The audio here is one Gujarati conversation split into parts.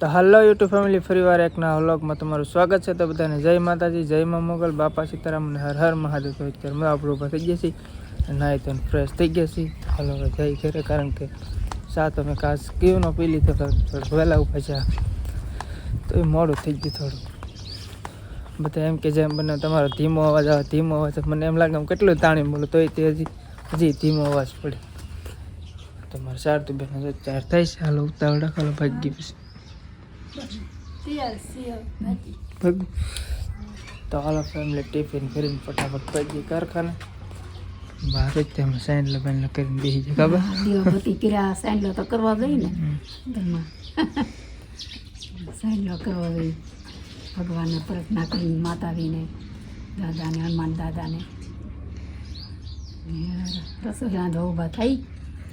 તો હલો યુટ્યુબ ફેમિલી ફરીવાર એકના વ્લોગમાં તમારું સ્વાગત છે. તો બધાને જય માતાજી, જય મા મોગલ. બાપા સીતારામ અને હર હર મહાદેવ તો અત્યારે આપણું ઊભા થઈ ગયા છીએ નાહી તો ફ્રેશ થઈ ગયા છીએ. હાલો જય ઘરે, કારણ કે સાત અમે કાચ કેવનો પી લીધો વહેલા ઊભા છે તો એ મોડું થઈ ગયું થોડું બધા એમ કે જેમ બને તમારો ધીમો અવાજ આવે, ધીમો અવાજ. મને એમ લાગે કેટલું તાણી બોલું તોય તે હજી હજી ધીમો અવાજ પડે. તમારે સારું તો બેન ચાર થાય છે. હાલો ઉતાવળ રાખો ભાગી પછી. તો હાલો ફેમિલી ટિફિન કરીને ફટાફટ ભાગી કારખાને. બહાર જ તેમાં સાઈન લબાઈન કરીને બેસી જાય ખબર? દીવાબત્તી કર્યા. સાંડલો તો કરવા ગઈ ને. ઘરમાં. સાંડલો કરવા ગઈ ભગવાનને પ્રાર્થના કરીને માતાજીને દાદાને હનુમાન દાદાને. રસોઈ રાંધવા ઊભા થઈ.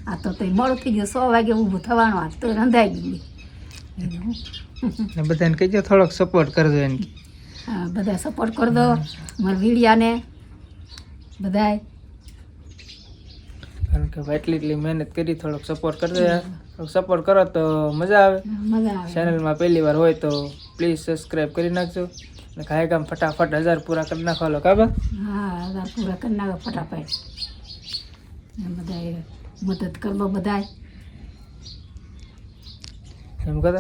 આ તો તે મોડું થઈ ગયું. સો વાગે ઊભું થવાનું. આ તો રંધાઈ ગયું. ને બધાને કહેજો થોડોક સપોર્ટ કરજો એને હા, બધા સપોર્ટ કરજો. દો મારા વીડિયાને. બધાય. કારણ કે ભાઈ એટલી એટલી મહેનત કરી થોડોક સપોર્ટ કરજો યાર. થોડોક સપોર્ટ કરો તો મજા આવે. મજા આવે. ચેનલમાં પહેલી વાર હોય તો પ્લીઝ સબસ્ક્રાઈબ કરી નાખજો. ને કાંઈ કામ ફટાફટ હજાર પૂરા કરી નાખો લો કાબા હા હજાર પૂરા કરી નાખો ફટાફટ. બધાય મદદ કરવો બધાય. એમ કહો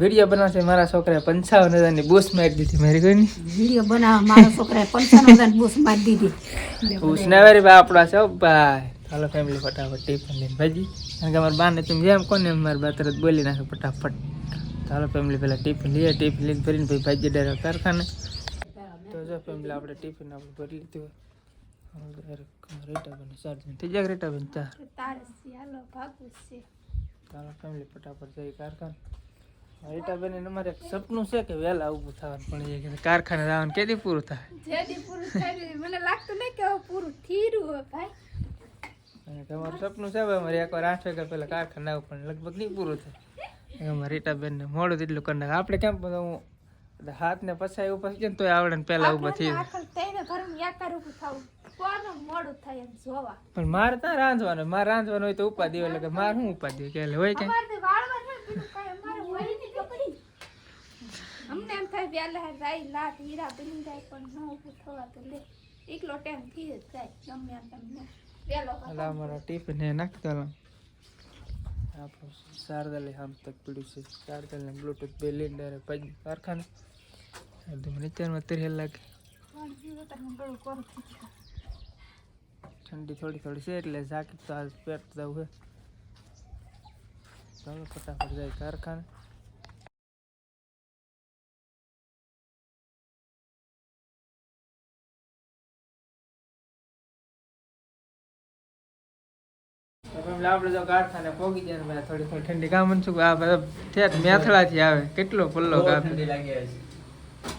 વીડિયો બનાવશે મારા છોકરાએ પંચાવન હજારની બૂસ મારી દીધી મારી કોઈની વીડિયો બનાવ મારા છોકરાએ પંચાવન હજાર બૂસ મારી દીધી. બૂસ ના વારી બા આપણા છે ભાઈ. હાલો ફેમિલી ફટાફટ ટિફિન લઈને ભાજી કારણ કે અમારા બાને તમે જેમ કોને એમ મારા બા તરત બોલી નાખે ફટાફટ. ચાલો ફેમિલી પહેલાં ટિફિન લઈએ ટિફિન લઈને ભરીને ભાઈ ભાજી ડાયરેક્ટ કારખાને. તો જો ફેમિલી આપણે ટિફિન આપણે ભરી લીધું રેટા બને ચાર થઈ જાય રેટા બને ચાર. ચાલો ફેમિલી ફટાફટ જઈ કારખાને. રેટા બેન અમારે એક સપનું છે કે વહેલા ઊભું થવાનું. પણ એ કે કારખાને જવાનું કેદી પૂરું થાય? અને તમારું સપનું છે હવે અમારે એકવાર આઠ વાગ્યા પહેલાં કારખાને આવું પણ લગભગ નહીં પૂરું થાય. અમારે રીટાબેનને મોડું તેટલું કરી નાખે. આપણે કેમ બધું હું હાથ ને પછાય એવું પછી ને તોય આવડે ને પહેલા ઊભા થઈ પણ મારે ત્યાં રાંધવાનું મારે રાંધવાનું હોય તો ઉપાધિ હોય એટલે કે મારે શું ઉપાધિ કે હોય કે? અમને એમ થાય લાત હીરા બની જાય પણ ન ઊભું થવા તો લે. એકલો ટાઈમથી જ જાય એમ તમને વહેલો એટલે અમારા ટિફિન એ નાખતા આપણું શારદાલે આમ તક પીડ્યું છે. શારદાલે બ્લૂટૂથ બે લઈને ડાયરેક્ટ કારખાને. એટલે મને અત્યારમાં લાગે. ઠંડી થોડી થોડી છે એટલે ઝાકી તો આજ પહેરતા જવું છે. ચાલો ફટાફટ જાય કારખાને. તો આપણે જો કારખાને પોગી જાય ને થોડી થોડી ઠંડી કામ શું આ બધા ઠેઠ મેથળાથી આવે. કેટલો પલ્લો કામ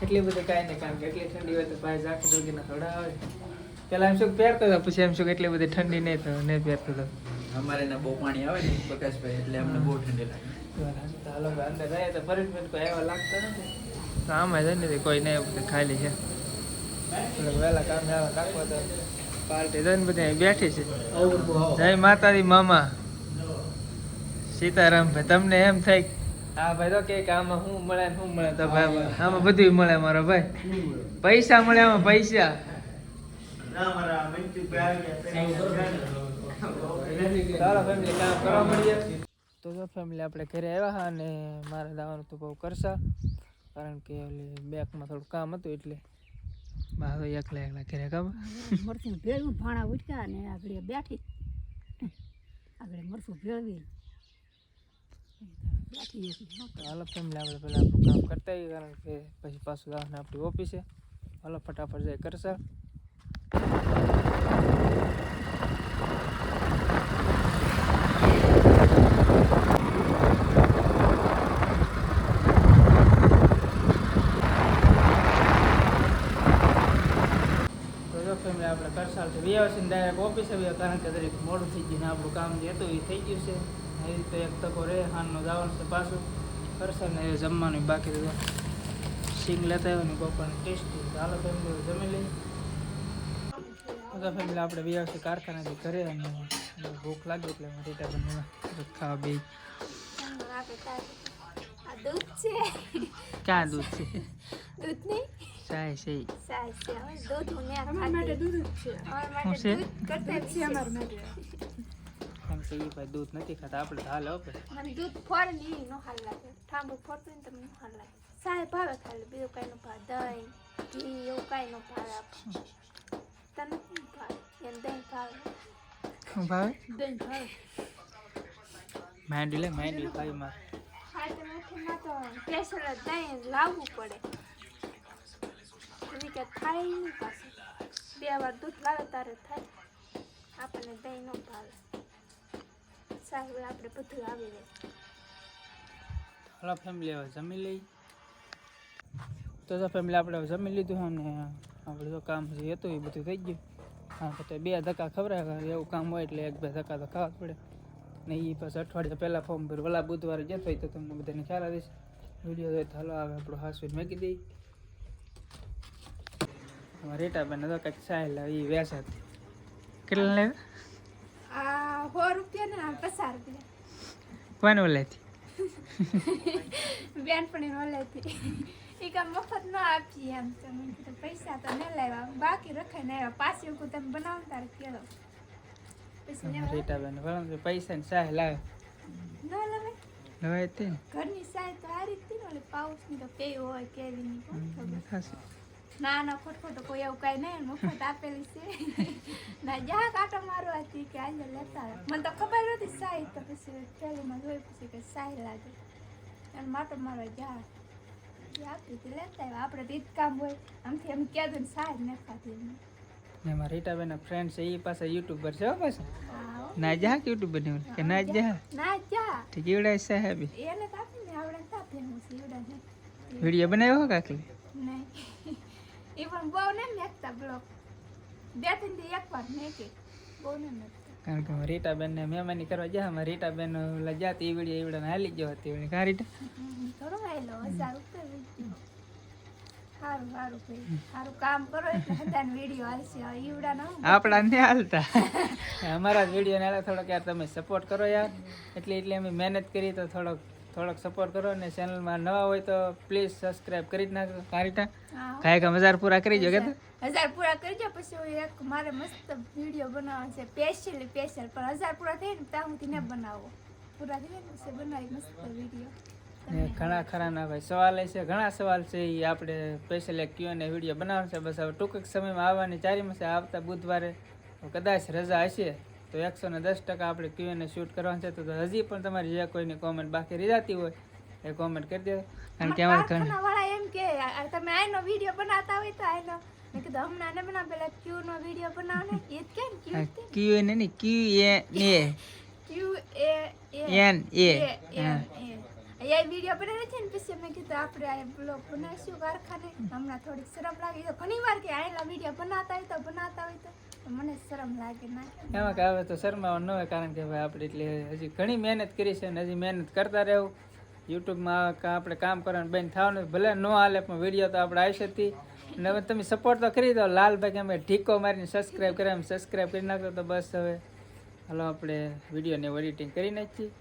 એટલી બધી કાંઈ નહીં કારણ કે એટલી ઠંડી હોય તો ભાઈ જાકી ડોગીના થોડા આવે. પેલા એમ શું પહેરતો હતો પછી એમ શું એટલી બધી ઠંડી નહીં તો નહીં પહેરતો હતો. અમારે ના બહુ પાણી આવે ને પ્રકાશભાઈ એટલે અમને બહુ ઠંડી લાગે. તો હાલો અંદર રહે તો પરેશભાઈ કોઈ એવા લાગતા નથી. તો આમાં જ ને કોઈ નહીં બધું ખાલી છે. એટલે વહેલા કામ આવા કાકો તો પાર્ટી. બધા બેઠી છે. જય માતાજી મામા. સીતારામ ભાઈ, તમને એમ થાય હા ભાઈ, તો કે આમાં શું મળે શું મળે? તો ભાઈ, આમાં બધું મળે મારો ભાઈ. પૈસા મળે આમાં પૈસા. તો ફેમિલી આપણે ઘરે આવ્યા અને મારે દાવાનું તો બહુ કરશા. કારણ કે બેંકમાં થોડું કામ હતું એટલે બા તો એકલા એકલા ઘરે ખબર? મરચું ભેળવું ભાણા ઉઠ્યા ને આગળ બેઠી. આગળ મરચું ભેળવી. હાલો ફેમિલી આપણે પહેલાં આપણું કામ કરતા આવીએ કારણ કે પછી પાછું જવાનું આપણી ઓફિસે. હાલો ફટાફટ જાય કરશા તો જો ફેમિલી આપણે કરસાલથી વ્યવસ્થિત ડાયરેક્ટ ઓફિસે આવ્યા કારણ કે દરેક મોડું થઈ ગયું ને આપણું કામ જે હતું એ થઈ ગયું છે. એ રીતે એક તકો રહે હાનનું જવાનું છે પાછું. કરશે ને એ જમવાનું બાકી રહ્યું. સિંગ લેતા આવ્યો ને બપોરની ટેસ્ટી ચાલો ફેમિલી જમી લઈએ. બધા ફેમિલી આપણે વ્યવસ્થિત કારખાનાથી ઘરે અને ભૂખ લાગી એટલે રીટા પણ ખાવા બે ક્યાં દૂધ છે? દૂધ નહીં. છે સાય. છે હવે દૂધ હું ન્યા ખાતી. દૂધ જ છે. અમાર માટે છે? દૂધ કરતા વિશેષ. એમ કે એ ભાઈ દૂધ નથી ખાતા. આપણે હાલ આપે મને દૂધ ફોરની નો હાલ લાગે. ઠાંબુ ફોરતો ને તમને હાલ લાગે. સાય ભાવે ખાલી. બીજું કઈ નો ભાવ. દહીં ઘી એવું કઈ નો ભાવે આપ તને શું ભાવે? એમ દહીં ભાવે. શું ભાવે? દહીં ભાવે. માંડી લે માંડી ભાઈ માં હા તો મેથીમાં તો સ્પેશિયલ દહીં લાવવું પડે. કે થાય નહીં પાસે બે વાર દૂધ લાવે તારે થાય. આપણને દહીં ન ભાવે. સાહેબ આપણે બધું આવી જાય ફેમિલી હવે જમી લઈ. તો ફેમિલી આપણે જમી લીધું અને આપણે જો કામ જે હતું એ બધું થઈ ગયું. હા તો બે ધક્કા ખવડાવ્યા. એવું કામ હોય એટલે એક બે ધક્કા તો ખાવા જ પડે. ને એ પછી અઠવાડિયા પહેલાં ફોર્મ ભર. ઓલા બુધવારે જતો હોય તો તમને બધાને ખ્યાલ વીડિયો જોઈએ તો હાલો આવે આપણું હાસવીને મેકી દઈ. રેટા બેન તો કંઈક સાહેલ એ વ્યાસ હતી કેટલા લે આ સો રૂપિયા ને પચાસ રૂપિયા. કોને ઓલાથી બેન પણ ઓલેથી એ કામ મફત ન આપીએ એમ તો મને કીધું પૈસા તો ન લાવ્યા. બાકી રખાઈને આવ્યા. પાછી એવું તમે બનાવ ને તારે કેળો. પછી લેવા. રેટા બેન પૈસા ને સાહેલ આવે ન લવે. લવાય તે ને. ઘરની સાય તો આ રીતે ને પાઉસ પાઉસની તો કેવી હોય કેવી કોણ ખબર? ના ના ખોટખોટો કોઈ એવું કાંઈ નહીં. મફત આપેલી છે. ના જા કાંટો મારવા હતી કે આજે લેતા મને તો ખબર નહોતી સાઈ તો પછી થેલીમાં જોઈ પછી કે સાઈ લાગે. અને માટો મારવા જા આપી હતી લેતા આવ્યા. આપણે તો ઈ જ કામ હોય. આમથી એમ કહેતું ને સાઈ ને ખાતી. ને રીટા રીટાબેન ફ્રેન્ડ છે એ પાસે યુટ્યુબર છે હા ના જા કે યુટ્યુબર ને કે ના જા ના જા ઠીક કેવડાય સાહેબ એને કાપી ને આવડે કાપી હું સીવડા વીડિયો બનાવ્યો કાકલી નહીં. એ પણ બહુ ને મેકતા બ્લોક. બે ત્રણ એક વાર મેકે બહુ ને મેકતા કારણ કે અમારા રીટાબેન ને મહેમાની કરવા ગયા અમારા રીટાબેન ઓલા જાતી એ વીડિયો એવડા હાલી ગયો હતી એવડી કા રીટા? થોડો આવેલો હજાર ઉપર સારું સારું ભાઈ. સારું કામ કરો એટલે હજાર વીડિયો હવે ઈવડા ના આપણા ને હાલતા. અમારા વીડિયો ને થોડોક યાર તમે સપોર્ટ કરો યાર. એટલે એટલે અમે મહેનત કરી તો થોડોક થોડોક સપોર્ટ કરો અને ચેનલમાં નવા હોય તો પ્લીઝ સબસ્ક્રાઇબ કરી જ નાખો કા રીટા કાંઈ હજાર પૂરા કરી જો કે હજાર પૂરા કરજો પછી હું એક મારે મસ્ત વીડિયો બનાવવાનો છે સ્પેશિયલ સ્પેશિયલ પણ હજાર પૂરા થઈ ને ત્યાં સુધી ન બનાવો. પૂરા થઈ ને પછી બનાવી મસ્ત વીડિયો ઘણા ખરા ના ભાઈ સવાલ છે ઘણા સવાલ છે એ આપણે સ્પેશિયલ એક ક્યુ અને વીડિયો બનાવવાનો છે. બસ હવે ટૂંક સમયમાં આવવાની ચારી છે આવતા બુધવારે. કદાચ રજા હશે. તો એકસો ને દસ ટકા આપણે ક્યુ અને શૂટ કરવાનું છે. તો હજી પણ તમારી જે કોઈની કોમેન્ટ બાકી રહી જતી હોય એ કોમેન્ટ કરી દો કારણ કે અમારે ઘણા વાળા એમ કે તમે આનો વીડિયો બનાવતા હોય તો આનો મેં કીધું હમણાં ને પેલા ક્યુ નો વીડિયો બનાવો ને એ જ કેમ ક્યુ ક્યુ ને ક્યુ એ ને ક્યુ એ એન એ એ એ વીડિયો બનાવે છે ને પછી મેં કીધું આપણે આ બ્લોગ બનાવીશું કારખાને. હમણાં થોડીક શરમ લાગી. તો ઘણી વાર કે આયેલા વીડિયો બનાવતા હોય તો બનાવતા હોય તો. મને શરમ લાગે ના એમાં કે હવે તો શરમાવાનું ન હોય કારણ કે ભાઈ આપણે એટલે હજી ઘણી મહેનત કરી છે ને હજી મહેનત કરતા રહેવું. યુટ્યુબમાં આપણે કામ કરવાનું બેન થવાનું ભલે ન હાલે, પણ વીડિયો તો આપણે આવી શકતી અને હવે તમે સપોર્ટ તો કરી દો. લાલભાઈ કે અમે ઠીકો મારીને સબસ્ક્રાઈબ કર્યા સબસ્ક્રાઈબ કરી નાખો તો બસ હવે. હાલો આપણે વિડીયોને એડિટિંગ કરી નાખીએ.